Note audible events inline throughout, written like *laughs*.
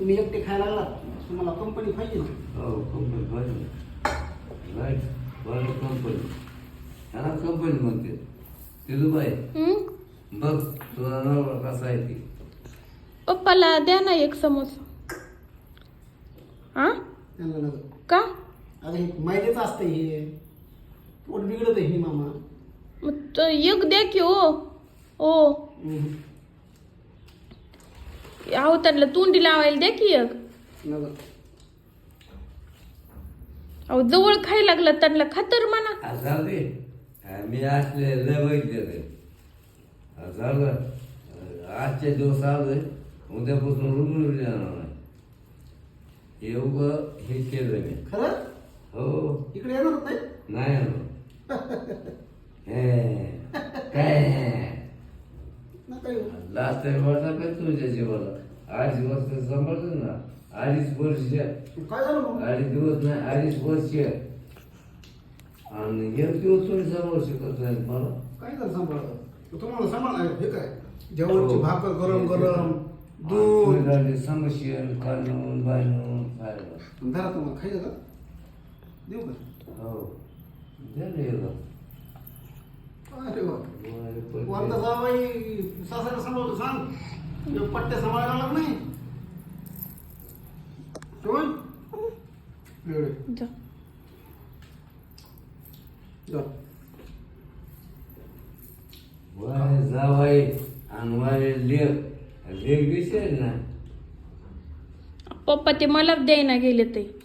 तुम्ही एकटे खायला लागलात तुम्हाला कंपनी पाहिजे ना हो कंपनी पाहिजे राईट बरं कंपनी ह्याला कंपनी म्हणते. ते दुबाई हम्म? बघ तुला नवरा कसा आहे ती. पप्पाला द्या ना एक समोसा. हा त्यांना का? अगं हे मैद्याच असतं हे. पोट बिघडत आहे हे मामा. मग तो एक द्या की ओ. ओ हम्म. अहो त्यांना तोंडी लावायला द्या की एक. अहो जवळ खायला लागलं त्यांना खातर म्हणा. आ, जाऊ दे. आ, मी असले लय बघितले ते. आ, झालं आ, आजचे दिवस आलोय उद्यापासून रुग्ण येणार नाही. एवढं हे केलं मी. खरं? हो. इकडे येणार होत? नाही नाही आलो *laughs* हे. लास्ट टाइम वाटला काय तुझ्या जीवाला? अडीच वर्ष सांभाळतो ना? अडीच वर्ष. काय झालं मग? अडीच दिवस नाही अडीच वर्ष. आणि एक दिवस तुम्ही सांभाळू शकत नाही मला. काय झालं सांभाळत तुम्हाला सांभाळ हे काय? जेवणची हो. भाकर गरम गरम दूध. झाले समस्या काढून बांधून खायला. घरात तुम्हाला खायचं का? देऊ का? हो. द्या ना. अरे वा बरं, पण वरदा ते- जावाई सासऱ्याला सांभाळतो सांग. पट्ट्या सांभाळायला लागत नाही. जा. जा. वाय जावाई आणि वाय लेख लेख विषय ना? पप्पा ते मला द्यायना गेले ते.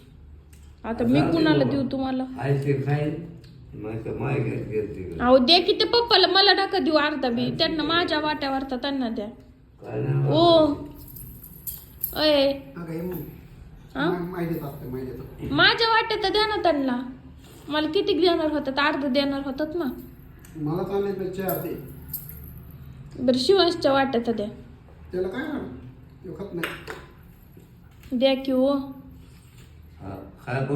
आता मी कुणाला देऊ तुम्हाला? खाईन. अहो द्या की ते पप्पाला मला नका देऊ अर्धा बी त्यांना माझ्या वाट्यावर तर त्यांना द्या. ओ अय. हे देतात माझ्या वाट्यात तर द्या ना त्यांना. मला किती देणार होतात? अर्ध देणार होतात ना. मला बरं शिवांशच्या वाट्यात द्या. त्याला काय द्या की हो. हा, काय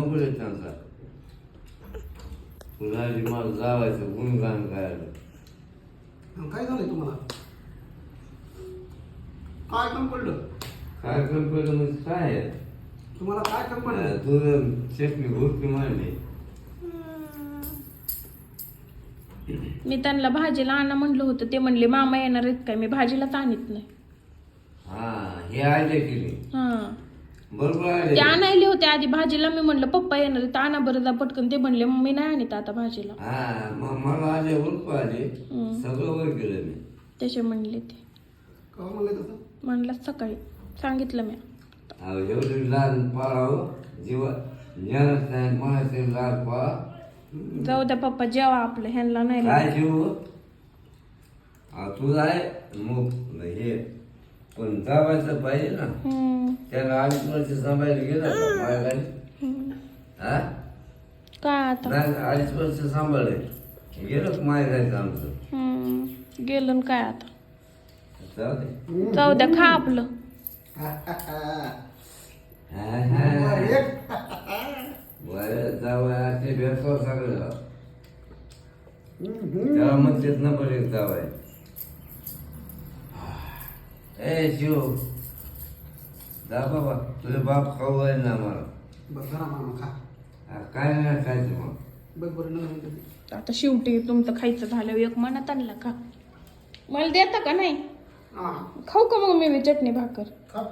आधी मला जावायचं गुणगान करायला काय झालंय तुम्हाला? काय काम पडलं? काय कंपनी म्हणजे काय? आहे तुम्हाला काय काम पडलं? तू चटणी मांडली मी त्यांना भाजीला आणा म्हणलं होतं ते म्हणले मामा येणार आहेत काय? मी भाजीलाच आणत नाही. हा हे आयडिया केली. हा. बरोबर ते आणायले होते आधी भाजीला मी म्हणलं पप्पा येणार आहेत आणा बरं जा पटकन. ते म्हणले मी नाही आणत आता भाजीला. हा मग मला आले उरप आले हम्म. सगळं वर केलं मी. त्याचे म्हणले ते. का म्हणलं तसं? म्हणलं सकाळी. सांगितलं मी. अहो, एवढी लहान पाळावं जीवा ज्ञानच नाही म्हणायचं लहान पाळा जाऊ द्या पप्पा जेवा आपलं ह्यांना नाही काय लागत. जीव? हा तुझा आहे मग हे पण जावायचं पाहिजे ना. त्याला अडीच वर्ष सांभाळायला गेला. हा? नाही अडीच वर्ष सांभाळले. गेलं घरी आमचं? हम्म, गेलं काय आता? जाऊ द्या खा आपलं. हा, बरं, हा. जावं ते भेटतो सगळं. त्याला म्हणतेच ना बरं एक जावं ए शिव जा बाबा तुझे बाप खाऊ आहे ना मला धरा मामा खा. काय नाही खायचं मग. बघ बरं नवीन आता शेवटी तुमचं खायचं झालं एक मनात आणला का? मला देता का नाही? हा. खाऊ का मग मी चटणी भाकर? खा.